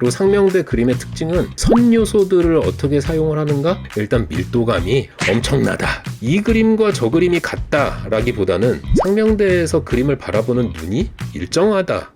그리고 상명대 그림의 특징은 선 요소들을 어떻게 사용을 하는가? 일단 밀도감이 엄청나다. 이 그림과 저 그림이 같다라기보다는 상명대에서 그림을 바라보는 눈이 일정하다.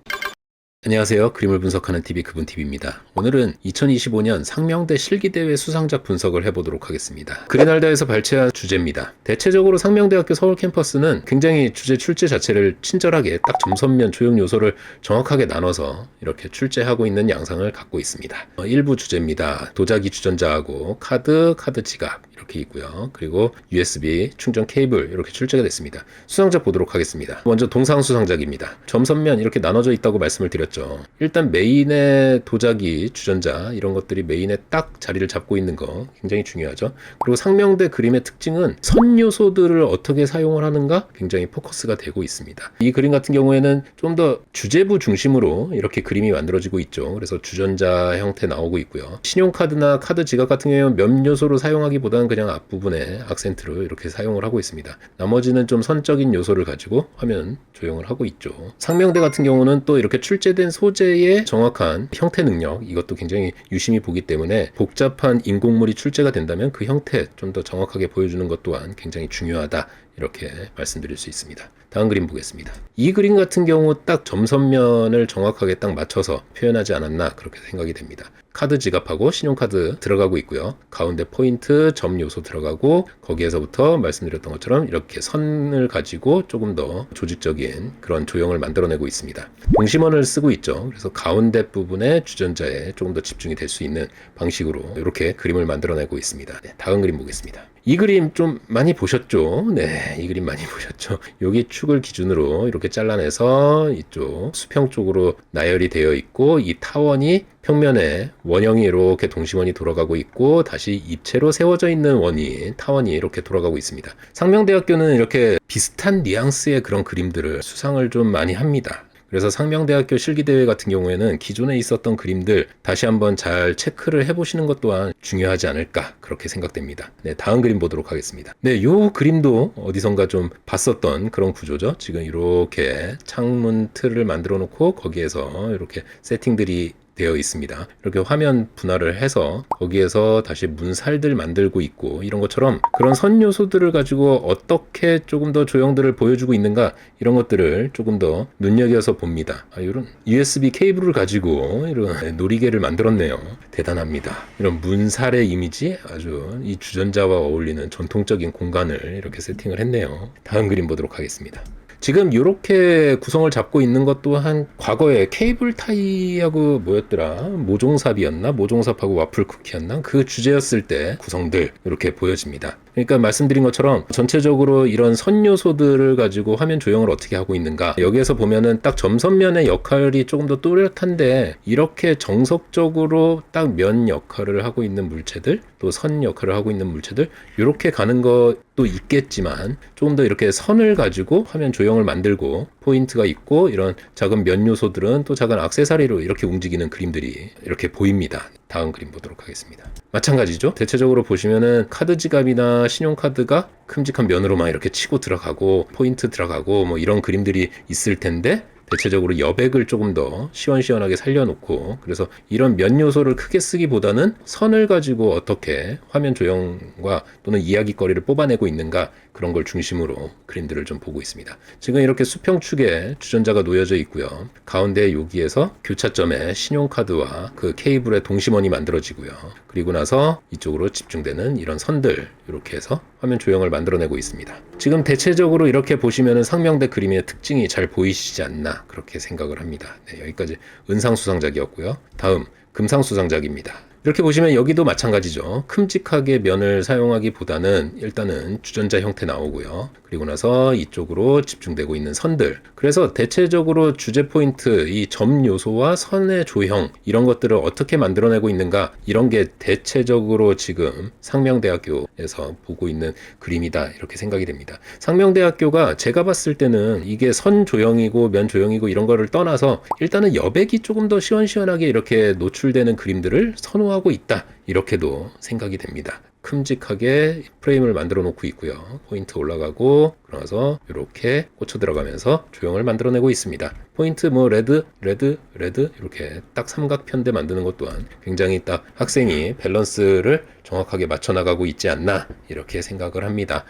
안녕하세요. 그림을 분석하는 TV 그분 TV입니다. 오늘은 2025년 상명대 실기대회 수상작 분석을 해보도록 하겠습니다. 그린알다에서 발췌한 주제입니다. 대체적으로 상명대학교 서울 캠퍼스는 굉장히 주제 출제 자체를 친절하게 딱 점선면 조형 요소를 정확하게 나눠서 이렇게 출제하고 있는 양상을 갖고 있습니다. 어, 일부 주제입니다. 도자기 주전자하고 카드, 카드 지갑 이렇게 있고요. 그리고 USB 충전 케이블 이렇게 출제가 됐습니다. 수상작 보도록 하겠습니다. 먼저 동상 수상작입니다. 점선면 이렇게 나눠져 있다고 말씀을 드렸죠. 일단 메인의 도자기 주전자 이런 것들이 메인에 딱 자리를 잡고 있는 거 굉장히 중요하죠. 그리고 상명대 그림의 특징은 선 요소들을 어떻게 사용을 하는가 굉장히 포커스가 되고 있습니다. 이 그림 같은 경우에는 좀 더 주제부 중심으로 이렇게 그림이 만들어지고 있죠. 그래서 주전자 형태 나오고 있고요. 신용카드나 카드 지갑 같은 경우에는 몇 요소를 사용하기보다는 그냥 앞부분에 악센트로 이렇게 사용을 하고 있습니다. 나머지는 좀 선적인 요소를 가지고 화면 조형을 하고 있죠. 상명대 같은 경우는 또 이렇게 출제된 소재의 정확한 형태 능력 이것도 굉장히 유심히 보기 때문에 복잡한 인공물이 출제가 된다면 그 형태 좀 더 정확하게 보여주는 것 또한 굉장히 중요하다. 이렇게 말씀드릴 수 있습니다. 다음 그림 보겠습니다. 이 그림 같은 경우 딱 점선면을 정확하게 딱 맞춰서 표현하지 않았나 그렇게 생각이 됩니다. 카드 지갑하고 신용카드 들어가고 있고요. 가운데 포인트, 점 요소 들어가고 거기에서부터 말씀드렸던 것처럼 이렇게 선을 가지고 조금 더 조직적인 그런 조형을 만들어내고 있습니다. 동심원을 쓰고 있죠. 그래서 가운데 부분에 주전자에 조금 더 집중이 될 수 있는 방식으로 이렇게 그림을 만들어내고 있습니다. 네, 다음 그림 보겠습니다. 이 그림 좀 많이 보셨죠? 네, 이 그림 많이 보셨죠? 여기 축을 기준으로 이렇게 잘라내서 이쪽 수평 쪽으로 나열이 되어 있고 이 타원이 평면에 원형이 이렇게 동심원이 돌아가고 있고 다시 입체로 세워져 있는 원이 타원이 이렇게 돌아가고 있습니다. 상명대학교는 이렇게 비슷한 뉘앙스의 그런 그림들을 수상을 좀 많이 합니다. 그래서 상명대학교 실기대회 같은 경우에는 기존에 있었던 그림들 다시 한번 잘 체크를 해보시는 것 또한 중요하지 않을까 그렇게 생각됩니다. 네, 다음 그림 보도록 하겠습니다. 네, 요 그림도 어디선가 좀 봤었던 그런 구조죠. 지금 이렇게 창문 틀을 만들어 놓고 거기에서 이렇게 세팅들이 되어 있습니다. 이렇게 화면 분할을 해서 거기에서 다시 문살들 만들고 있고 이런 것처럼 그런 선 요소들을 가지고 어떻게 조금 더 조형들을 보여주고 있는가 이런 것들을 조금 더 눈여겨서 봅니다. 아, 이런 USB 케이블을 가지고 이런 놀이개를 만들었네요. 대단합니다. 이런 문살의 이미지 아주 이 주전자와 어울리는 전통적인 공간을 이렇게 세팅을 했네요. 다음 그림 보도록 하겠습니다. 지금 이렇게 구성을 잡고 있는 것 또한 과거에 케이블 타이하고 뭐였더라? 모종삽이었나? 모종삽하고 와플 쿠키였나? 그 주제였을 때 구성들 이렇게 보여집니다. 그러니까 말씀드린 것처럼 전체적으로 이런 선 요소들을 가지고 화면 조형을 어떻게 하고 있는가 여기에서 보면은 딱 점선면의 역할이 조금 더 뚜렷한데 이렇게 정석적으로 딱 면 역할을 하고 있는 물체들 또 선 역할을 하고 있는 물체들 이렇게 가는 것도 있겠지만 조금 더 이렇게 선을 가지고 화면 조형을 만들고 포인트가 있고 이런 작은 면 요소들은 또 작은 악세사리로 이렇게 움직이는 그림들이 이렇게 보입니다. 다음 그림 보도록 하겠습니다. 마찬가지죠. 대체적으로 보시면은 카드 지갑이나 신용카드가 큼직한 면으로만 이렇게 치고 들어가고 포인트 들어가고 뭐 이런 그림들이 있을 텐데 대체적으로 여백을 조금 더 시원시원하게 살려놓고 그래서 이런 면 요소를 크게 쓰기보다는 선을 가지고 어떻게 화면 조형과 또는 이야기거리를 뽑아내고 있는가 그런 걸 중심으로 그림들을 좀 보고 있습니다. 지금 이렇게 수평축에 주전자가 놓여져 있고요. 가운데 여기에서 교차점에 신용카드와 그 케이블의 동심원이 만들어지고요. 그리고 나서 이쪽으로 집중되는 이런 선들 이렇게 해서 화면 조형을 만들어내고 있습니다. 지금 대체적으로 이렇게 보시면은 상명대 그림의 특징이 잘 보이시지 않나 그렇게 생각을 합니다. 네, 여기까지 은상수상작이었고요. 다음 금상수상작입니다. 이렇게 보시면 여기도 마찬가지죠. 큼직하게 면을 사용하기보다는 일단은 주전자 형태 나오고요. 그리고 나서 이쪽으로 집중되고 있는 선들. 그래서 대체적으로 주제 포인트, 이 점 요소와 선의 조형, 이런 것들을 어떻게 만들어내고 있는가, 이런 게 대체적으로 지금 상명대학교에서 보고 있는 그림이다. 이렇게 생각이 됩니다. 상명대학교가 제가 봤을 때는 이게 선 조형이고 면 조형이고 이런 거를 떠나서 일단은 여백이 조금 더 시원시원하게 이렇게 노출되는 그림들을 선호 하고 있다. 이렇게도 생각이 됩니다. 큼직하게 프레임을 만들어 놓고 있고요. 포인트 올라가고 그러면서 이렇게 꽂혀 들어가면서 조형을 만들어내고 있습니다. 포인트 뭐 레드, 레드, 레드 이렇게 딱 삼각편대 만드는 것 또한 굉장히 딱 학생이 밸런스를 정확하게 맞춰 나가고 있지 않나 이렇게 생각을 합니다.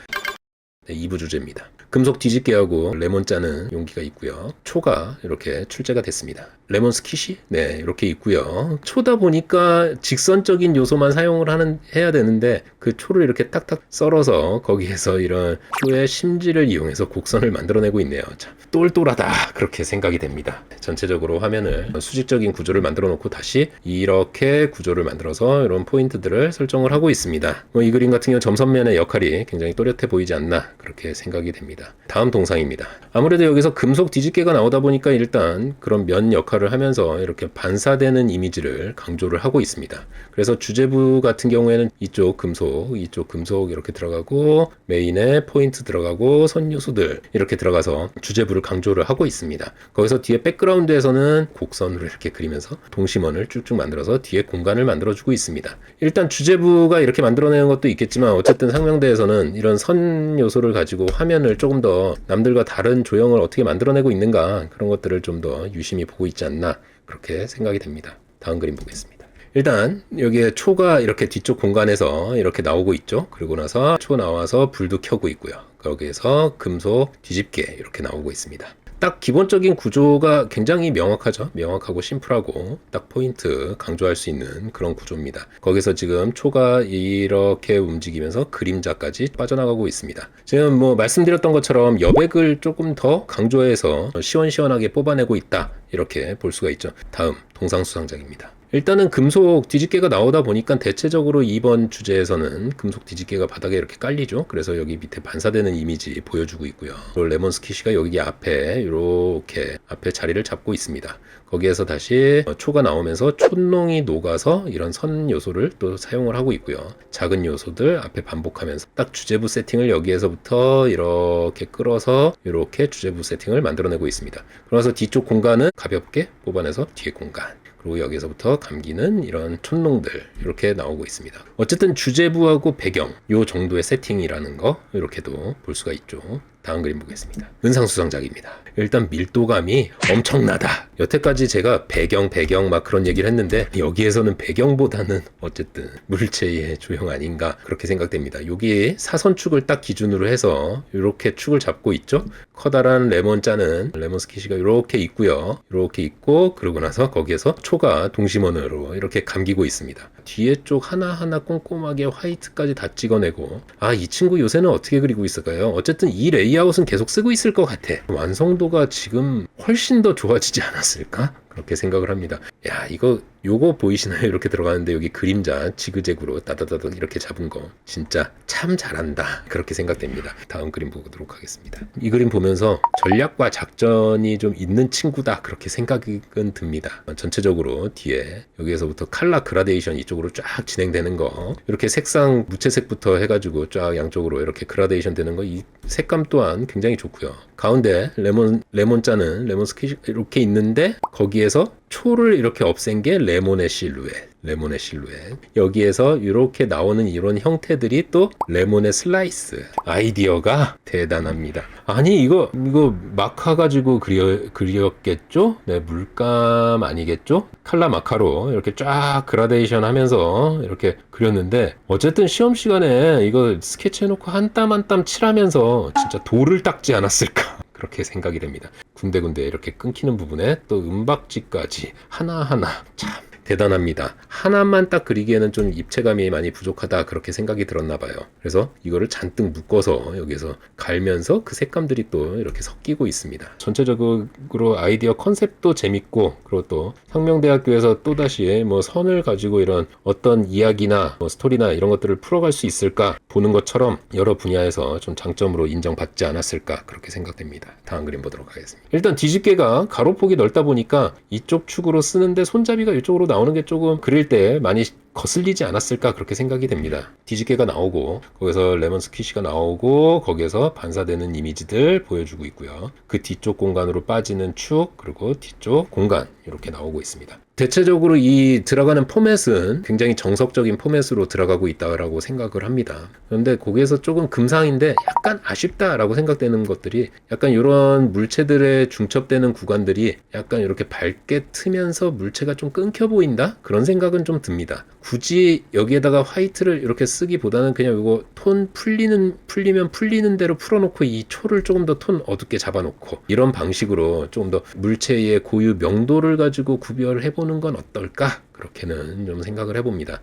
네, 2부 주제입니다. 금속 뒤집개하고 레몬 짜는 용기가 있고요. 초가 이렇게 출제가 됐습니다. 레몬 스킷이 네 이렇게 있고요. 초다 보니까 직선적인 요소만 사용을 하는 해야 되는데 그 초를 이렇게 딱딱 썰어서 거기에서 이런 초의 심지를 이용해서 곡선을 만들어내고 있네요. 참 똘똘하다 그렇게 생각이 됩니다. 전체적으로 화면을 수직적인 구조를 만들어 놓고 다시 이렇게 구조를 만들어서 이런 포인트들을 설정을 하고 있습니다. 뭐 이 그림 같은 경우 점선면의 역할이 굉장히 또렷해 보이지 않나 그렇게 생각이 됩니다. 다음 동상입니다. 아무래도 여기서 금속 뒤집개가 나오다 보니까 일단 그런 면 역할을 하면서 이렇게 반사되는 이미지를 강조를 하고 있습니다. 그래서 주제부 같은 경우에는 이쪽 금속, 이쪽 금속 이렇게 들어가고 메인에 포인트 들어가고 선 요소들 이렇게 들어가서 주제부를 강조를 하고 있습니다. 거기서 뒤에 백그라운드에서는 곡선으로 이렇게 그리면서 동심원을 쭉쭉 만들어서 뒤에 공간을 만들어주고 있습니다. 일단 주제부가 이렇게 만들어내는 것도 있겠지만 어쨌든 상명대에서는 이런 선 요소를 가지고 화면을 조금 더 남들과 다른 조형을 어떻게 만들어내고 있는가 그런 것들을 좀 더 유심히 보고 있지 않나 그렇게 생각이 됩니다. 다음 그림 보겠습니다. 일단 여기에 초가 이렇게 뒤쪽 공간에서 이렇게 나오고 있죠. 그리고 나서 초 나와서 불도 켜고 있고요. 거기에서 금속 뒤집개 이렇게 나오고 있습니다. 딱 기본적인 구조가 굉장히 명확하죠. 명확하고 심플하고 딱 포인트 강조할 수 있는 그런 구조입니다. 거기서 지금 초가 이렇게 움직이면서 그림자까지 빠져나가고 있습니다. 지금 뭐 말씀드렸던 것처럼 여백을 조금 더 강조해서 시원시원하게 뽑아내고 있다. 이렇게 볼 수가 있죠. 다음 동상수상작입니다. 일단은 금속 뒤집개가 나오다 보니까 대체적으로 이번 주제에서는 금속 뒤집개가 바닥에 이렇게 깔리죠. 그래서 여기 밑에 반사되는 이미지 보여주고 있고요. 레몬 스키시가 여기 앞에 이렇게 앞에 자리를 잡고 있습니다. 거기에서 다시 초가 나오면서 촌농이 녹아서 이런 선 요소를 또 사용을 하고 있고요. 작은 요소들 앞에 반복하면서 딱 주제부 세팅을 여기에서부터 이렇게 끌어서 이렇게 주제부 세팅을 만들어내고 있습니다. 그래서 뒤쪽 공간은 가볍게 뽑아내서 뒤에 공간. 그리고 여기서부터 감기는 이런 촌농들 이렇게 나오고 있습니다. 어쨌든 주제부하고 배경 요 정도의 세팅이라는 거 이렇게도 볼 수가 있죠. 다음 그림 보겠습니다. 은상수상작입니다. 일단 밀도감이 엄청나다. 여태까지 제가 배경, 배경 막 그런 얘기를 했는데 여기에서는 배경보다는 어쨌든 물체의 조형 아닌가 그렇게 생각됩니다. 여기 사선축을 딱 기준으로 해서 이렇게 축을 잡고 있죠. 커다란 레몬 짜는 레몬 스키시가 이렇게 있고요. 이렇게 있고 그러고 나서 거기에서 초가 동심원으로 이렇게 감기고 있습니다. 뒤에 쪽 하나하나 꼼꼼하게 화이트까지 다 찍어내고 아 이 친구 요새는 어떻게 그리고 있을까요? 어쨌든 이 레이 아웃은 계속 쓰고 있을 것 같아. 완성도가 지금 훨씬 더 좋아지지 않았을까? 그렇게 생각을 합니다. 야, 이거 요거 보이시나요? 이렇게 들어가는데 여기 그림자 지그재그로 따다다닥 이렇게 잡은 거 진짜 참 잘한다. 그렇게 생각됩니다. 다음 그림 보도록 하겠습니다. 이 그림 보면서 전략과 작전이 좀 있는 친구다. 그렇게 생각은 듭니다. 전체적으로 뒤에 여기에서부터 칼라 그라데이션 이쪽으로 쫙 진행되는 거 이렇게 색상 무채색부터 해가지고 쫙 양쪽으로 이렇게 그라데이션 되는 거 이 색감 또한 굉장히 좋고요. 가운데 레몬 레몬 짜는 레몬 스키 이렇게 있는데 거기에 서 초를 이렇게 없앤 게 레몬의 실루엣. 레몬의 실루엣. 여기에서 이렇게 나오는 이런 형태들이 또 레몬의 슬라이스. 아이디어가 대단합니다. 아니 이거 이거 마카 가지고 그려 그렸겠죠? 네 물감 아니겠죠? 칼라 마카로 이렇게 쫙 그라데이션 하면서 이렇게 그렸는데 어쨌든 시험 시간에 이거 스케치 해 놓고 한 땀 한 땀 칠하면서 진짜 돌을 닦지 않았을까? 그렇게 생각이 됩니다. 군데군데 이렇게 끊기는 부분에 또 은박지까지 하나하나 참 대단합니다. 하나만 딱 그리기에는 좀 입체감이 많이 부족하다 그렇게 생각이 들었나 봐요. 그래서 이거를 잔뜩 묶어서 여기서 갈면서 그 색감들이 또 이렇게 섞이고 있습니다. 전체적으로 아이디어 컨셉도 재밌고 그리고 또 상명대학교에서 또다시 뭐 선을 가지고 이런 어떤 이야기나 뭐 스토리나 이런 것들을 풀어갈 수 있을까 보는 것처럼 여러 분야에서 좀 장점으로 인정받지 않았을까 그렇게 생각됩니다. 다음 그림 보도록 하겠습니다. 일단 뒤집개가 가로폭이 넓다 보니까 이쪽 축으로 쓰는데 손잡이가 이쪽으로 나오는 게 조금 그릴 때 많이 거슬리지 않았을까 그렇게 생각이 됩니다. 뒤집개가 나오고 거기서 레몬 스퀴시가 나오고 거기에서 반사되는 이미지들 보여주고 있고요. 그 뒤쪽 공간으로 빠지는 축 그리고 뒤쪽 공간 이렇게 나오고 있습니다. 대체적으로 이 들어가는 포맷은 굉장히 정석적인 포맷으로 들어가고 있다라고 생각을 합니다. 그런데 거기에서 조금 금상인데 약간 아쉽다라고 생각되는 것들이 약간 이런 물체들의 중첩되는 구간들이 약간 이렇게 밝게 트면서 물체가 좀 끊겨 보인다? 그런 생각은 좀 듭니다. 굳이 여기에다가 화이트를 이렇게 쓰기보다는 그냥 이거 톤 풀리는 풀리면 풀리는 대로 풀어놓고 이 초를 조금 더 톤 어둡게 잡아놓고 이런 방식으로 조금 더 물체의 고유 명도를 가지고 구별해 보는 건 어떨까 그렇게는 좀 생각을 해봅니다.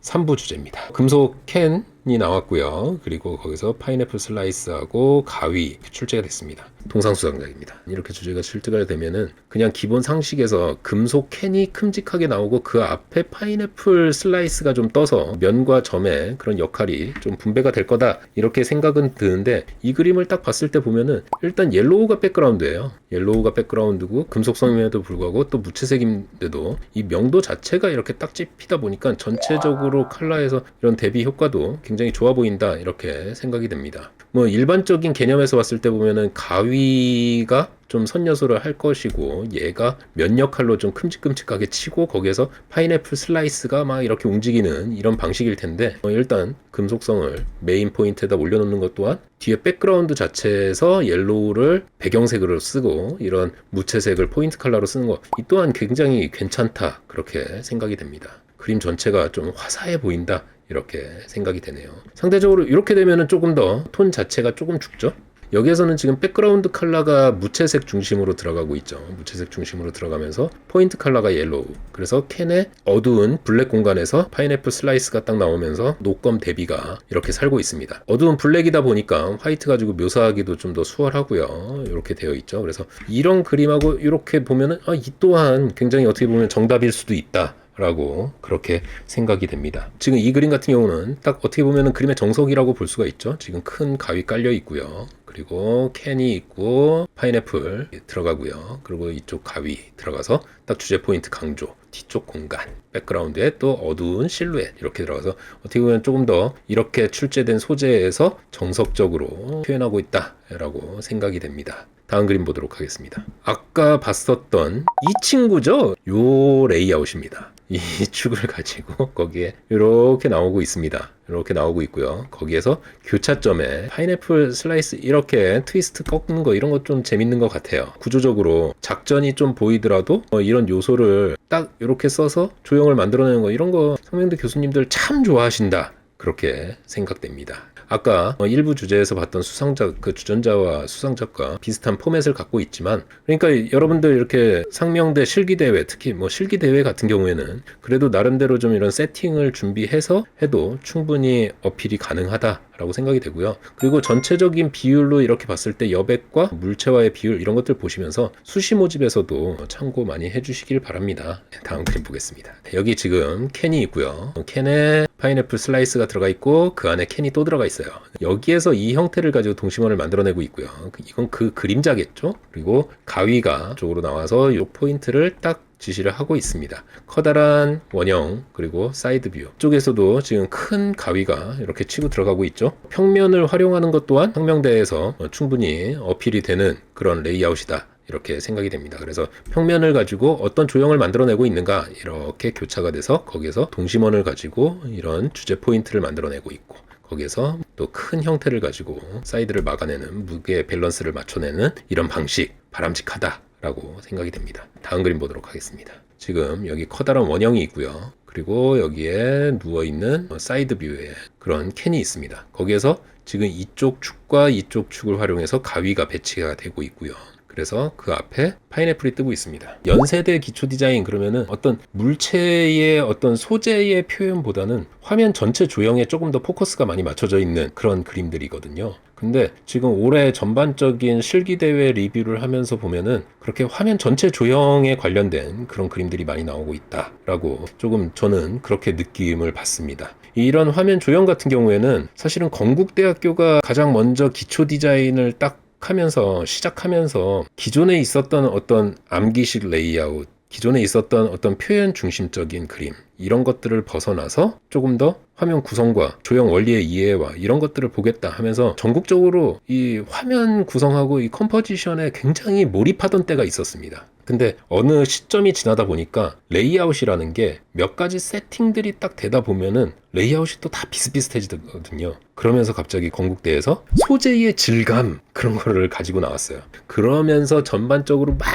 3부 주제입니다. 금속 캔이 나왔고요. 그리고 거기서 파인애플 슬라이스하고 가위 출제가 됐습니다. 동상수상작입니다. 이렇게 주제가 출제가 되면은 그냥 기본 상식에서 금속 캔이 큼직하게 나오고 그 앞에 파인애플 슬라이스가 좀 떠서 면과 점의 그런 역할이 좀 분배가 될 거다 이렇게 생각은 드는데 이 그림을 딱 봤을 때 보면은 일단 옐로우가 백그라운드예요. 옐로우가 백그라운드고 금속성임에도 불구하고 또 무채색인데도 이 명도 자체가 이렇게 딱 찝히다 보니까 전체적으로 컬러에서 이런 대비 효과도 굉장히 좋아 보인다 이렇게 생각이 됩니다. 뭐 일반적인 개념에서 봤을 때 보면은 가위가 좀 선녀소를 할 것이고 얘가 면 역할로 좀 큼직큼직하게 치고 거기에서 파인애플 슬라이스가 막 이렇게 움직이는 이런 방식일 텐데 어, 일단 금속성을 메인 포인트에다 올려놓는 것 또한 뒤에 백그라운드 자체에서 옐로우를 배경색으로 쓰고 이런 무채색을 포인트 컬러로 쓰는 것 이 또한 굉장히 괜찮다 그렇게 생각이 됩니다. 그림 전체가 좀 화사해 보인다 이렇게 생각이 되네요. 상대적으로 이렇게 되면은 조금 더 톤 자체가 조금 죽죠. 여기에서는 지금 백그라운드 컬러가 무채색 중심으로 들어가고 있죠. 무채색 중심으로 들어가면서 포인트 컬러가 옐로우. 그래서 캔의 어두운 블랙 공간에서 파인애플 슬라이스가 딱 나오면서 녹검 대비가 이렇게 살고 있습니다. 어두운 블랙이다 보니까 화이트 가지고 묘사하기도 좀 더 수월하고요. 이렇게 되어 있죠. 그래서 이런 그림하고 이렇게 보면은 아, 이 또한 굉장히 어떻게 보면 정답일 수도 있다. 라고 그렇게 생각이 됩니다. 지금 이 그림 같은 경우는 딱 어떻게 보면 그림의 정석이라고 볼 수가 있죠. 지금 큰 가위 깔려 있고요. 그리고 캔이 있고 파인애플 들어가고요. 그리고 이쪽 가위 들어가서 딱 주제 포인트 강조. 뒤쪽 공간, 백그라운드에 또 어두운 실루엣 이렇게 들어가서 어떻게 보면 조금 더 이렇게 출제된 소재에서 정석적으로 표현하고 있다라고 생각이 됩니다. 다음 그림 보도록 하겠습니다. 아까 봤었던 이 친구죠? 요 레이아웃입니다. 이 축을 가지고 거기에 이렇게 나오고 있습니다. 이렇게 나오고 있고요. 거기에서 교차점에 파인애플 슬라이스 이렇게 트위스트 꺾는 거 이런 거좀 재밌는 것 같아요. 구조적으로 작전이 좀 보이더라도 어, 이런 요소를 딱 이렇게 써서 조형을 만들어내는 거 이런 거 성명대 교수님들 참 좋아하신다. 그렇게 생각됩니다. 아까 어, 일부 주제에서 봤던 수상작 그 주전자와 수상작과 비슷한 포맷을 갖고 있지만 그러니까 여러분들 이렇게 상명대 실기 대회 특히 뭐 실기 대회 같은 경우에는 그래도 나름대로 좀 이런 세팅을 준비해서 해도 충분히 어필이 가능하다. 라고 생각이 되고요. 그리고 전체적인 비율로 이렇게 봤을 때 여백과 물체와의 비율 이런 것들 보시면서 수시 모집에서도 참고 많이 해주시길 바랍니다. 네, 다음 그림 보겠습니다. 네, 여기 지금 캔이 있고요. 캔에 파인애플 슬라이스가 들어가 있고 그 안에 캔이 또 들어가 있어요. 여기에서 이 형태를 가지고 동심원을 만들어내고 있고요. 이건 그 그림자겠죠. 그리고 가위가 쪽으로 나와서 이 포인트를 딱 지시를 하고 있습니다. 커다란 원형 그리고 사이드 뷰 쪽에서도 지금 큰 가위가 이렇게 치고 들어가고 있죠. 평면을 활용하는 것 또한 상명대에서 충분히 어필이 되는 그런 레이아웃이다. 이렇게 생각이 됩니다. 그래서 평면을 가지고 어떤 조형을 만들어내고 있는가 이렇게 교차가 돼서 거기에서 동심원을 가지고 이런 주제 포인트를 만들어내고 있고 거기에서 또 큰 형태를 가지고 사이드를 막아내는 무게 밸런스를 맞춰내는 이런 방식 바람직하다 라고 생각이 됩니다. 다음 그림 보도록 하겠습니다. 지금 여기 커다란 원형이 있고요. 그리고 여기에 누워있는 사이드 뷰에 그런 캔이 있습니다. 거기에서 지금 이쪽 축과 이쪽 축을 활용해서 가위가 배치가 되고 있고요. 그래서 그 앞에 파인애플이 뜨고 있습니다. 연세대 기초 디자인 그러면은 어떤 물체의 어떤 소재의 표현보다는 화면 전체 조형에 조금 더 포커스가 많이 맞춰져 있는 그런 그림들이거든요. 근데 지금 올해 전반적인 실기대회 리뷰를 하면서 보면은 그렇게 화면 전체 조형에 관련된 그런 그림들이 많이 나오고 있다라고 조금 저는 그렇게 느낌을 받습니다. 이런 화면 조형 같은 경우에는 사실은 건국대학교가 가장 먼저 기초 디자인을 딱 하면서 시작하면서 기존에 있었던 어떤 암기식 레이아웃 기존에 있었던 어떤 표현 중심적인 그림 이런 것들을 벗어나서 조금 더 화면 구성과 조형 원리의 이해와 이런 것들을 보겠다 하면서 전국적으로 이 화면 구성하고 이 컴포지션에 굉장히 몰입하던 때가 있었습니다. 근데 어느 시점이 지나다 보니까 레이아웃이라는 게 몇 가지 세팅들이 딱 되다 보면은 레이아웃이 또 다 비슷비슷해지거든요. 그러면서 갑자기 건국대에서 소재의 질감 그런 거를 가지고 나왔어요. 그러면서 전반적으로 막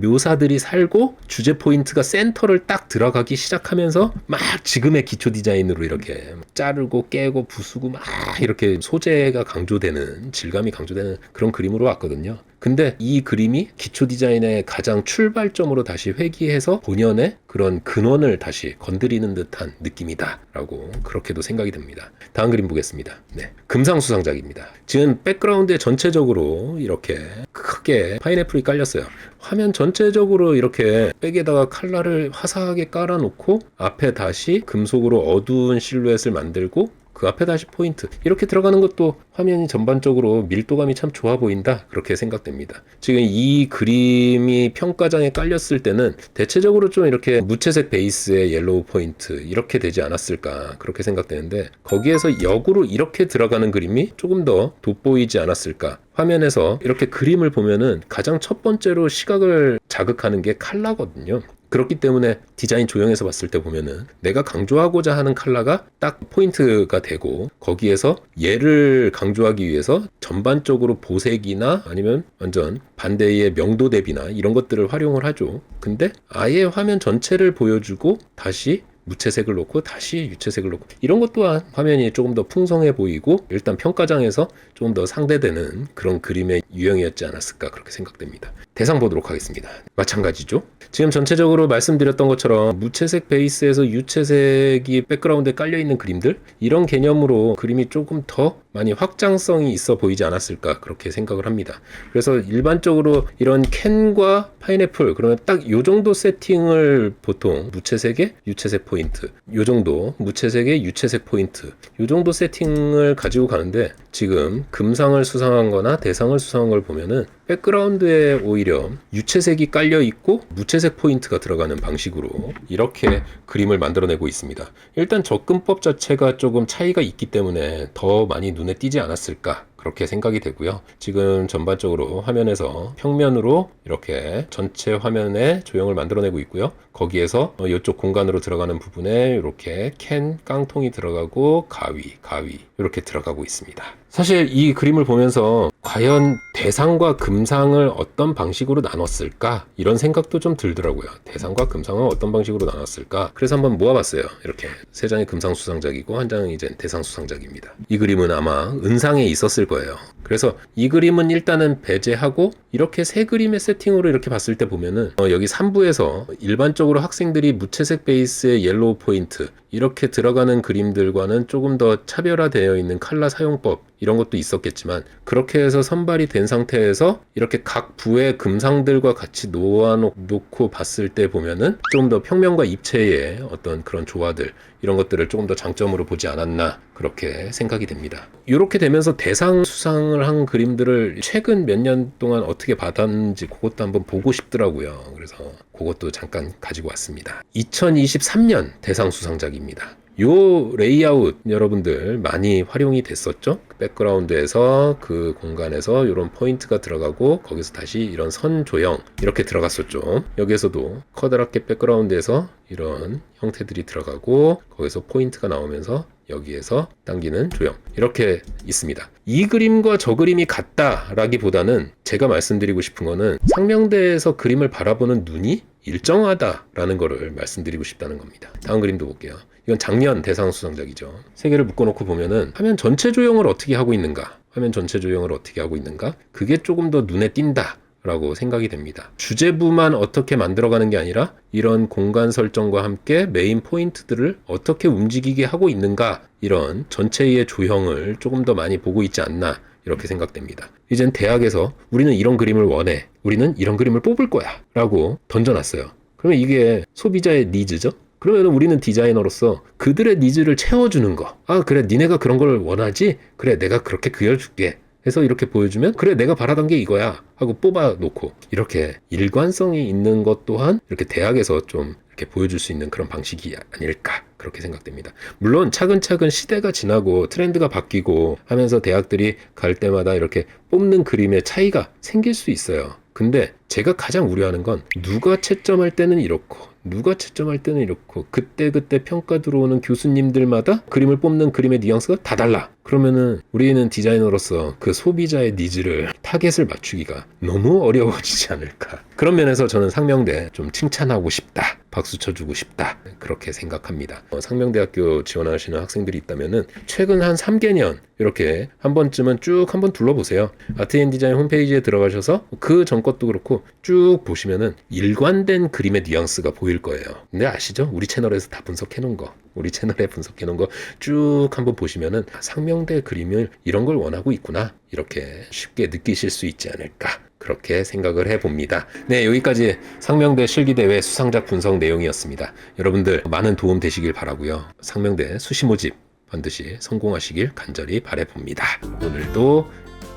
묘사들이 살고 주제 포인트가 센터를 딱 들어가기 시작하면서 막 지금의 기초 디자인으로 이렇게 자르고 깨고 부수고 막 이렇게 소재가 강조되는 질감이 강조되는 그런 그림으로 왔거든요. 근데 이 그림이 기초 디자인의 가장 출발점으로 다시 회귀해서 본연의 그런 근원을 다시 건드리는 듯한 느낌이다라고 그렇게도 생각이 듭니다. 다음 그림 보겠습니다. 네, 금상수상작입니다. 지금 백그라운드에 전체적으로 이렇게 크게 파인애플이 깔렸어요. 화면 전체적으로 이렇게 백에다가 칼라를 화사하게 깔아놓고 앞에 다시 금속으로 어두운 실루엣을 만들고 그 앞에 다시 포인트 이렇게 들어가는 것도 화면이 전반적으로 밀도감이 참 좋아 보인다 그렇게 생각됩니다. 지금 이 그림이 평가장에 깔렸을 때는 대체적으로 좀 이렇게 무채색 베이스의 옐로우 포인트 이렇게 되지 않았을까 그렇게 생각되는데 거기에서 역으로 이렇게 들어가는 그림이 조금 더 돋보이지 않았을까 화면에서 이렇게 그림을 보면은 가장 첫 번째로 시각을 자극하는 게 칼라거든요. 그렇기 때문에 디자인 조형에서 봤을 때 보면은 내가 강조하고자 하는 컬러가 딱 포인트가 되고 거기에서 얘를 강 조하기 위해서 전반적으로 보색이나 아니면 완전 반대의 명도 대비나 이런 것들을 활용을 하죠. 근데 아예 화면 전체를 보여주고 다시 무채색을 놓고 다시 유채색을 놓고 이런 것 또한 화면이 조금 더 풍성해 보이고 일단 평가장에서 조금 더 상대되는 그런 그림의 유형이었지 않았을까 그렇게 생각됩니다. 대상 보도록 하겠습니다. 마찬가지죠. 지금 전체적으로 말씀드렸던 것처럼 무채색 베이스에서 유채색이 백그라운드에 깔려 있는 그림들 이런 개념으로 그림이 조금 더 많이 확장성이 있어 보이지 않았을까 그렇게 생각을 합니다. 그래서 일반적으로 이런 캔과 파인애플 그러면 딱 요 정도 세팅을 보통 무채색에 유채색 포인 트 요 정도 무채색에 유채색 포인트 요 정도 세팅을 가지고 가는데 지금 금상을 수상한 거나 대상을 수상한 걸 보면은 백그라운드에 오히려 유채색이 깔려 있고 무채색 포인트가 들어가는 방식으로 이렇게 그림을 만들어내고 있습니다. 일단 접근법 자체가 조금 차이가 있기 때문에 더 많이 눈에 띄지 않았을까 그렇게 생각이 되고요. 지금 전반적으로 화면에서 평면으로 이렇게 전체 화면에 조형을 만들어내고 있고요. 거기에서 어, 이쪽 공간으로 들어가는 부분에 이렇게 캔 깡통이 들어가고 가위, 가위 이렇게 들어가고 있습니다. 사실 이 그림을 보면서 과연 대상과 금상을 어떤 방식으로 나눴을까 이런 생각도 좀 들더라고요. 대상과 금상을 어떤 방식으로 나눴을까. 그래서 한번 모아봤어요. 이렇게 세 장이 금상 수상작이고 한 장은 이제 대상 수상작입니다. 이 그림은 아마 은상에 있었을 거예요. 그래서 이 그림은 일단은 배제하고 이렇게 세 그림의 세팅으로 이렇게 봤을 때 보면은 어, 여기 3부에서 일반적으로 학생들이 무채색 베이스의 옐로우 포인트 이렇게 들어가는 그림들과는 조금 더 차별화되어 있는 칼라 사용법 이런 것도 있었겠지만 그렇게 해서 선발이 된 상태에서 이렇게 각 부의 금상들과 같이 놓아놓고 봤을 때 보면은 조금 더 평면과 입체의 어떤 그런 조화들 이런 것들을 조금 더 장점으로 보지 않았나 그렇게 생각이 됩니다. 이렇게 되면서 대상 수상을 한 그림들을 최근 몇 년 동안 어떻게 받았는지 그것도 한번 보고 싶더라고요. 그래서 그것도 잠깐 가지고 왔습니다. 2023년 대상 수상작입니다. 요 레이아웃 여러분들 많이 활용이 됐었죠? 백그라운드에서 그 공간에서 이런 포인트가 들어가고 거기서 다시 이런 선 조형 이렇게 들어갔었죠. 여기에서도 커다랗게 백그라운드에서 이런 형태들이 들어가고 거기서 포인트가 나오면서 여기에서 당기는 조형 이렇게 있습니다. 이 그림과 저 그림이 같다라기보다는 제가 말씀드리고 싶은 거는 상명대에서 그림을 바라보는 눈이 일정하다라는 거를 말씀드리고 싶다는 겁니다. 다음 그림도 볼게요. 이건 작년 대상 수상작이죠. 세 개를 묶어놓고 보면은 화면 전체 조형을 어떻게 하고 있는가, 화면 전체 조형을 어떻게 하고 있는가, 그게 조금 더 눈에 띈다. 라고 생각이 됩니다. 주제부만 어떻게 만들어가는 게 아니라 이런 공간 설정과 함께 메인 포인트들을 어떻게 움직이게 하고 있는가 이런 전체의 조형을 조금 더 많이 보고 있지 않나 이렇게 생각됩니다. 이젠 대학에서 우리는 이런 그림을 원해. 우리는 이런 그림을 뽑을 거야. 라고 던져놨어요. 그러면 이게 소비자의 니즈죠? 그러면 우리는 디자이너로서 그들의 니즈를 채워주는 거. 아, 그래, 니네가 그런 걸 원하지? 그래, 내가 그렇게 그려줄게. 해서 이렇게 보여주면 그래 내가 바라던 게 이거야 하고 뽑아 놓고 이렇게 일관성이 있는 것 또한 이렇게 대학에서 좀 이렇게 보여줄 수 있는 그런 방식이 아닐까 그렇게 생각됩니다. 물론 차근차근 시대가 지나고 트렌드가 바뀌고 하면서 대학들이 갈 때마다 이렇게 뽑는 그림의 차이가 생길 수 있어요. 근데 제가 가장 우려하는 건 누가 채점할 때는 이렇고 누가 채점할 때는 이렇고 그때 그때 평가 들어오는 교수님들마다 그림을 뽑는 그림의 뉘앙스가 다 달라. 그러면은 우리는 디자이너로서 그 소비자의 니즈를 타겟을 맞추기가 너무 어려워지지 않을까. 그런 면에서 저는 상명대 좀 칭찬하고 싶다. 박수 쳐주고 싶다. 그렇게 생각합니다. 어, 상명대학교 지원하시는 학생들이 있다면은 최근 한 3개년 이렇게 한 번쯤은 쭉 한번 둘러보세요. 아트 앤 디자인 홈페이지에 들어가셔서 그 전 것도 그렇고 쭉 보시면은 일관된 그림의 뉘앙스가 보일 거예요. 근데 아시죠? 우리 채널에서 다 분석해 놓은 거. 우리 채널에 분석해 놓은 거 쭉 한번 보시면은 아, 상명대 그림을 이런 걸 원하고 있구나. 이렇게 쉽게 느끼실 수 있지 않을까. 그렇게 생각을 해봅니다. 네, 여기까지 상명대 실기대회 수상작 분석 내용이었습니다. 여러분들 많은 도움 되시길 바라고요. 상명대 수시 모집 반드시 성공하시길 간절히 바래봅니다. 오늘도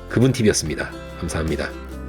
그분 TV였습니다. 감사합니다.